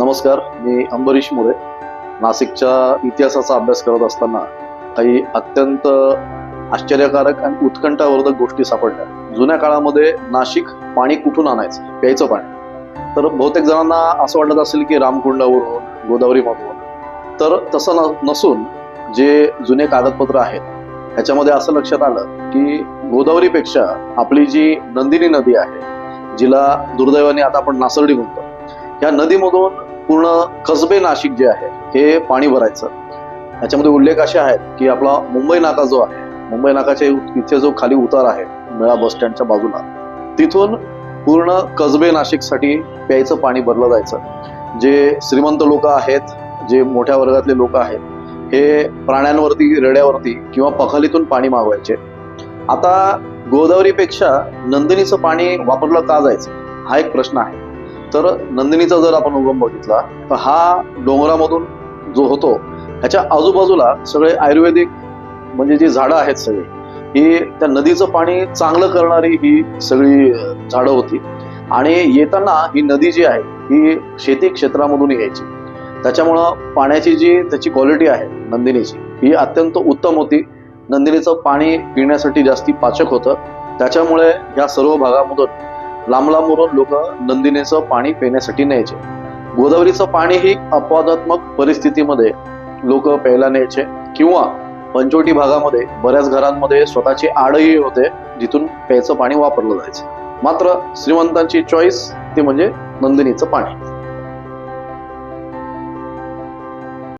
नमस्कार मी अंबरीश मोरे. नाशिकच्या इतिहासाचा अभ्यास करत असताना काही अत्यंत आश्चर्यकारक आणि उत्कंठावर्धक गोष्टी सापडल्या. जुन्या काळामध्ये नाशिक पाणी कुठून आणायचं प्यायचं पाणी? तर बहुतेक जणांना असं वाटत असेल की रामकुंडावरून गोदावरीमधून. तर तसं न नसून जे जुने कागदपत्र आहेत ह्याच्यामध्ये असं लक्षात आलं की गोदावरीपेक्षा आपली जी नंदिनी नदी आहे जिला दुर्दैवाने आता आपण नासर्डी म्हणतो या नदीमधून पूर्ण कसबे नाशिक जे आहे हे पाणी भरायचं. याच्यामध्ये उल्लेख असे आहेत की आपला मुंबई नाका जो आहे मुंबई नाकाच्या इथे जो खाली उतार आहे मेळा बस स्टँडच्या बाजूला तिथून पूर्ण कसबे नाशिकसाठी प्यायचं पाणी भरलं जायचं. जे श्रीमंत लोक आहेत जे मोठ्या वर्गातले लोक आहेत हे प्राण्यांवरती रेड्यावरती किंवा पखालीतून पाणी मागवायचे. आता गोदावरीपेक्षा नंदिनीचं पाणी वापरलं का जायचं हा एक प्रश्न आहे. तर नंदिनीचा जर आपण उगम बघितला तर हा डोंगरामधून जो होतो ह्याच्या आजूबाजूला सगळे आयुर्वेदिक म्हणजे जी झाडं आहेत सगळी ही त्या नदीचं पाणी चांगलं करणारी ही सगळी झाडं होती. आणि येताना ही नदी जी आहे ही शेती क्षेत्रामधून यायची. त्याच्यामुळं पाण्याची जी त्याची क्वालिटी आहे नंदिनीची ही अत्यंत उत्तम होती. नंदिनीचं पाणी पिण्यासाठी जास्ती पाचक होतं. त्याच्यामुळे या सर्व भागामधून लांब लांबवरून लोक नंदिनीचं पाणी पिण्यासाठी न्यायचे. गोदावरीचं पाणी ही अपवादात्मक परिस्थितीमध्ये लोक प्यायला न्यायचे किंवा पंचवटी भागामध्ये बऱ्याच घरांमध्ये स्वतःची आडही होते जिथून प्यायचं पाणी वापरलं जायचं. मात्र श्रीमंतांची चॉईस ते म्हणजे नंदिनीचं पाणी.